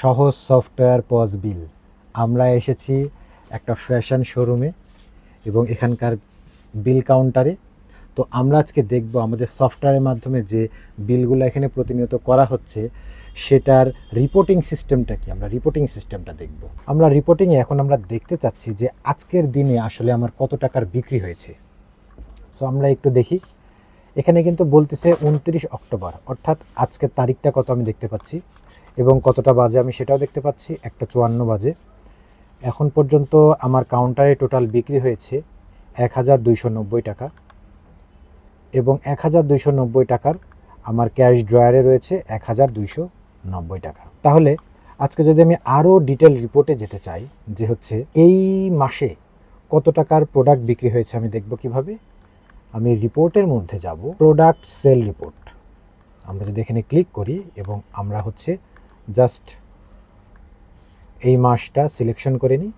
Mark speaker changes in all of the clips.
Speaker 1: সহজ software pause বিল। আমরা এসেছি একটা ফ্যাশন শোরুমে এবং এখানকার বিল কাউন্টারে। তো আমরা আজকে দেখব আমাদের সফটওয়্যারের মাধ্যমে যে বিলগুলো এখানে প্রতিনিয়ত করা হচ্ছে, সেটার রিপোর্টিং সিস্টেমটা কি? আমরা রিপোর্টিং সিস্টেমটা দেখব। আমরা রিপোর্টিংয়ে এখন আমরা দেখতে চাচ্ছি যে আজকের দিনে আসলে আমার কত টাকার বিক্রি হয়েছে। সো আমরা একটু দেখি। এখানে কিন্তু বলতেছে উনত্রিশ অক্টোবর, অর্থাৎ আজকের তারিখটা কত আমি দেখতে পাচ্ছি। এবং কতটা বাজে আমি সেটাও দেখতে পাচ্ছি, একটা চুয়ান্ন বাজে। এখন পর্যন্ত আমার কাউন্টারে টোটাল বিক্রি হয়েছে এক হাজার দুইশো নব্বই টাকা এবং এক হাজার দুইশো নব্বই টাকার আমার ক্যাশ ড্রয়ারে রয়েছে এক হাজার দুইশো নব্বই টাকা। তাহলে আজকে যদি আমি আরও ডিটেল রিপোর্টে যেতে চাই, যে হচ্ছে এই মাসে কত টাকার প্রোডাক্ট বিক্রি হয়েছে আমি দেখব কীভাবে। আমি রিপোর্টের মধ্যে যাব প্রোডাক্ট সেল রিপোর্ট আমরা যদি এখানে ক্লিক করি এবং আমরা হচ্ছে জাস্ট এই মাসটা সিলেকশন করে নিই।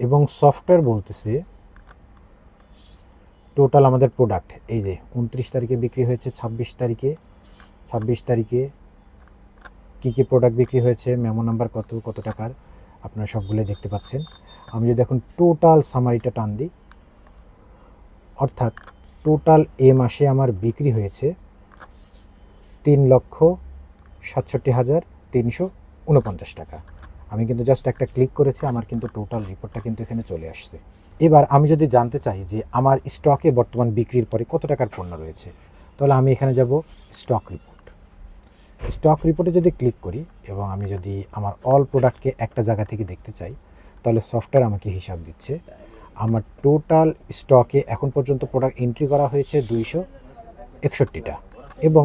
Speaker 1: এবং সফটওয়্যার বলতেছে, টোটাল আমাদের প্রোডাক্ট, এই যে উনত্রিশ তারিখে বিক্রি হয়েছে, ছাব্বিশ তারিখে ছাব্বিশ তারিখে কী কী প্রোডাক্ট বিক্রি হয়েছে, মেমো নাম্বার কত কত টাকার, আপনারা সবগুলো দেখতে পাচ্ছেন। আমি যদি এখন টোটাল সামারিটা টান দিই, অর্থাৎ টোটাল এ মাসে আমার বিক্রি হয়েছে তিন লক্ষ সাতষট্টি হাজার তিনশো উনপঞ্চাশ টাকা। আমি কিন্তু জাস্ট একটা ক্লিক করেছি, আমার কিন্তু টোটাল রিপোর্টটা কিন্তু এখানে চলে আসছে। এবার আমি যদি জানতে চাই যে আমার স্টকে বর্তমান বিক্রির পরে কত টাকার পণ্য রয়েছে, তাহলে আমি এখানে যাব স্টক রিপোর্ট স্টক রিপোর্টে যদি ক্লিক করি এবং আমি যদি আমার অল প্রোডাক্টকে একটা জায়গা থেকে দেখতে চাই, তাহলে সফটওয়্যার আমাকে হিসাব দিচ্ছে। আমার টোটাল স্টকে এখন পর্যন্ত প্রোডাক্ট এন্ট্রি করা হয়েছে দুইশো একষট্টিটা এবং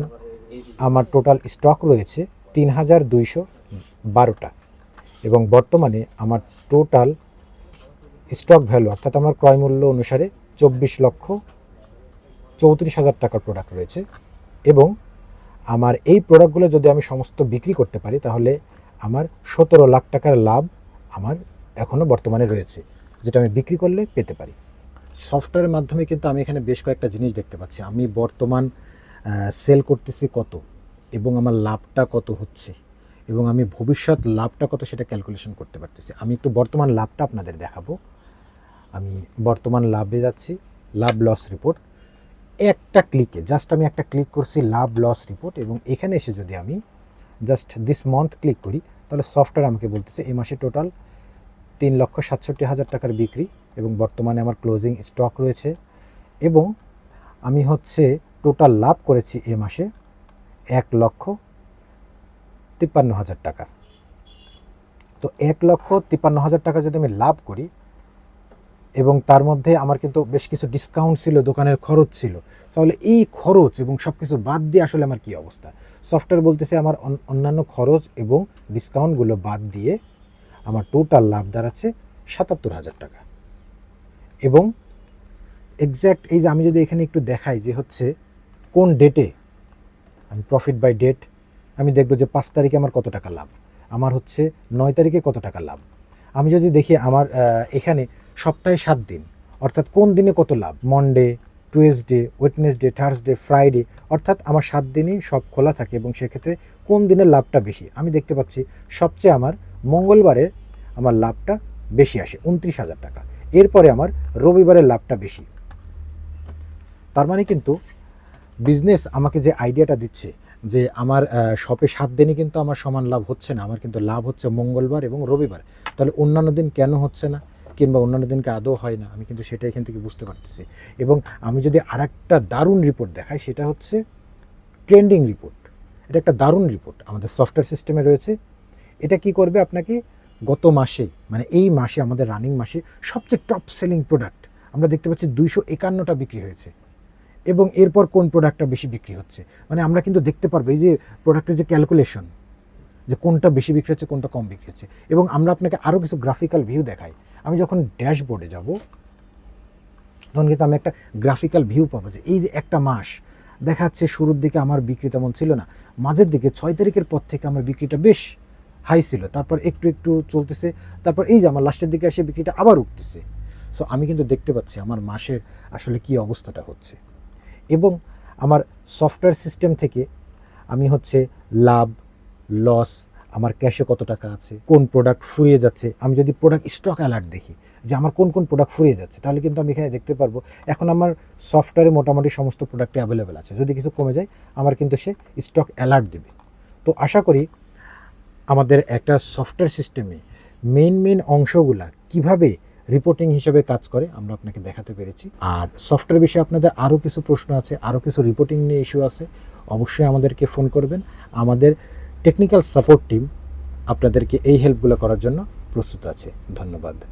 Speaker 1: আমার টোটাল স্টক রয়েছে তিন হাজার দুইশো বারোটা। এবং বর্তমানে আমার টোটাল স্টক ভ্যালু অর্থাৎ আমার ক্রয় মূল্য অনুসারে চব্বিশ লক্ষ চৌত্রিশ হাজার টাকার প্রোডাক্ট রয়েছে। এবং আমার এই প্রোডাক্টগুলো যদি আমি সমস্ত বিক্রি করতে পারি, তাহলে আমার সতেরো লাখ টাকার লাভ আমার এখনও বর্তমানে রয়েছে, যেটা আমি বিক্রি করলে পেতে পারি। সফটওয়্যারের মাধ্যমে কিন্তু আমি এখানে বেশ কয়েকটা জিনিস দেখতে পাচ্ছি। আমি বর্তমান সেল করতেছি কত এবং আমার লাভটা কত হচ্ছে এবং আমি ভবিষ্যৎ লাভটা কত সেটা ক্যালকুলেশন করতে পারতেছি। আমি একটু বর্তমান লাভটা আপনাদের দেখাবো। আমি বর্তমান লাভে যাচ্ছি, লাভ লস রিপোর্ট একটা ক্লিকে জাস্ট আমি একটা ক্লিক করছি, লাভ লস রিপোর্ট এবং এখানে এসে যদি আমি জাস্ট দিস মান্থ ক্লিক করি, তাহলে সফটওয়্যার আমাকে বলতেছে এই মাসে টোটাল তিন লক্ষ সাতষট্টি হাজার টাকার বিক্রি এবং বর্তমানে আমার ক্লোজিং স্টক রয়েছে এবং আমি হচ্ছে টোটাল লাভ করেছি এ মাসে এক লক্ষ তিপ্পান্ন হাজার টাকা। তো এক লক্ষ তিপ্পান্ন হাজার টাকা যদি আমি লাভ করি এবং তার মধ্যে আমার কিন্তু বেশ কিছু ডিসকাউন্ট ছিল, দোকানের খরচ ছিল, তাহলে এই খরচ এবং সব কিছু বাদ দিয়ে আসলে আমার কী অবস্থা? সফটওয়্যার বলতেছে আমার অন- অন্যান্য খরচ এবং ডিসকাউন্টগুলো বাদ দিয়ে আমার টোটাল লাভ দাঁড়াচ্ছে সাতাত্তর হাজার টাকা। এবং এক্স্যাক্ট এই যে আমি যদি এখানে একটু দেখাই যে হচ্ছে কোন ডেটে আমি প্রফিট বাই ডেট আমি দেখব যে পাঁচ তারিখে আমার কত টাকা লাভ, আমার হচ্ছে নয় তারিখে কত টাকা লাভ। আমি যদি দেখি আমার এখানে সপ্তাহে সাত দিন, অর্থাৎ কোন দিনে কত লাভ? Monday Tuesday Wednesday Thursday Friday অর্থাৎ আমার সাত দিনই সব খোলা থাকে এবং সেক্ষেত্রে কোন দিনের লাভটা বেশি? আমি দেখতে পাচ্ছি সবচেয়ে আমার মঙ্গলবারে আমার লাভটা বেশি আসে, উনত্রিশ হাজার টাকা। এরপরে আমার রবিবারের লাভটা বেশি। তার মানে কিন্তু বিজনেস আমাকে যে আইডিয়াটা দিচ্ছে, যে আমার শপে সাত দিনই কিন্তু আমার সমান লাভ হচ্ছে না, আমার কিন্তু লাভ হচ্ছে মঙ্গলবার এবং রবিবার। তাহলে অন্যান্য দিন কেন হচ্ছে না? কিংবা অন্যান্য দিনকে আদৌ হয় না? আমি কিন্তু সেটা এখান থেকে বুঝতে পারতেছি। এবং আমি যদি আর একটা দারুণ রিপোর্ট দেখাই, সেটা হচ্ছে ট্রেন্ডিং রিপোর্ট এটা একটা দারুণ রিপোর্ট আমাদের সফটওয়্যার সিস্টেমে রয়েছে। এটা কি করবে আপনাকে? গত মাসে মানে এই মাসে, আমাদের রানিং মাসে সবচেয়ে টপ সেলিং প্রোডাক্ট আমরা দেখতে পাচ্ছি দুইশো একান্নটা বিক্রি হয়েছে। এবং এরপর কোন প্রোডাক্টটা বেশি বিক্রি হচ্ছে? মানে আমরা কিন্তু দেখতে পারব, এই যে প্রোডাক্টের যে ক্যালকুলেশন যে কোনটা বেশি বিক্রি হচ্ছে, কোনটা কম বিক্রি হচ্ছে। এবং আমরা আপনাকে আরও কিছু গ্রাফিক্যাল ভিউ দেখাই। আমি যখন ড্যাশবোর্ডে যাব, তখন কিন্তু আমি একটা গ্রাফিক্যাল ভিউ পাবো যে এই যে একটা মাস দেখা যাচ্ছে শুরুর দিকে আমার বিক্রি তেমন ছিল না। মাঝের দিকে ছয় তারিখের পর থেকে আমার বিক্রিটা বেশ হাই ছিল। তারপর একটু একটু চলতেছে। তারপর এই যে আমার লাস্টের দিকে এসে বিক্রিটা আবার উঠতেছে। সো আমি কিন্তু দেখতে পাচ্ছি আমার মাসের আসলে কি অবস্থাটা হচ্ছে। এবং আমার সফটওয়্যার সিস্টেম থেকে আমি হচ্ছে লাভ, লস, আমার ক্যাশে কত টাকা আছে, কোন প্রোডাক্ট ফুরিয়ে যাচ্ছে, আমি যদি প্রোডাক্ট স্টক অ্যালার্ট দেখি যে আমার কোন কোন প্রোডাক্ট ফুরিয়ে যাচ্ছে, তাহলে কিন্তু আমি এখানে দেখতে পারব, এখন আমার সফটওয়্যারে মোটামুটি সমস্ত প্রোডাক্টই অ্যাভেলেবেল আছে। যদি কিছু কমে যায়, আমার কিন্তু সে স্টক অ্যালার্ট দেবে। তো আশা করি আমাদের একটা সফটওয়্যার সিস্টেমে মেন মেন অংশগুলা কীভাবে রিপোর্টিং হিসেবে কাজ করে, আমরা আপনাকে দেখাতে পেরেছি। আর সফটওয়্যার বিষয়ে আপনাদের আরও কিছু প্রশ্ন আছে, আরও কিছু রিপোর্টিং নিয়ে ইস্যু আছে, অবশ্যই আমাদেরকে ফোন করবেন। আমাদের টেকনিক্যাল সাপোর্ট টিম আপনাদেরকে এই হেল্পগুলো করার জন্য প্রস্তুত আছে। ধন্যবাদ।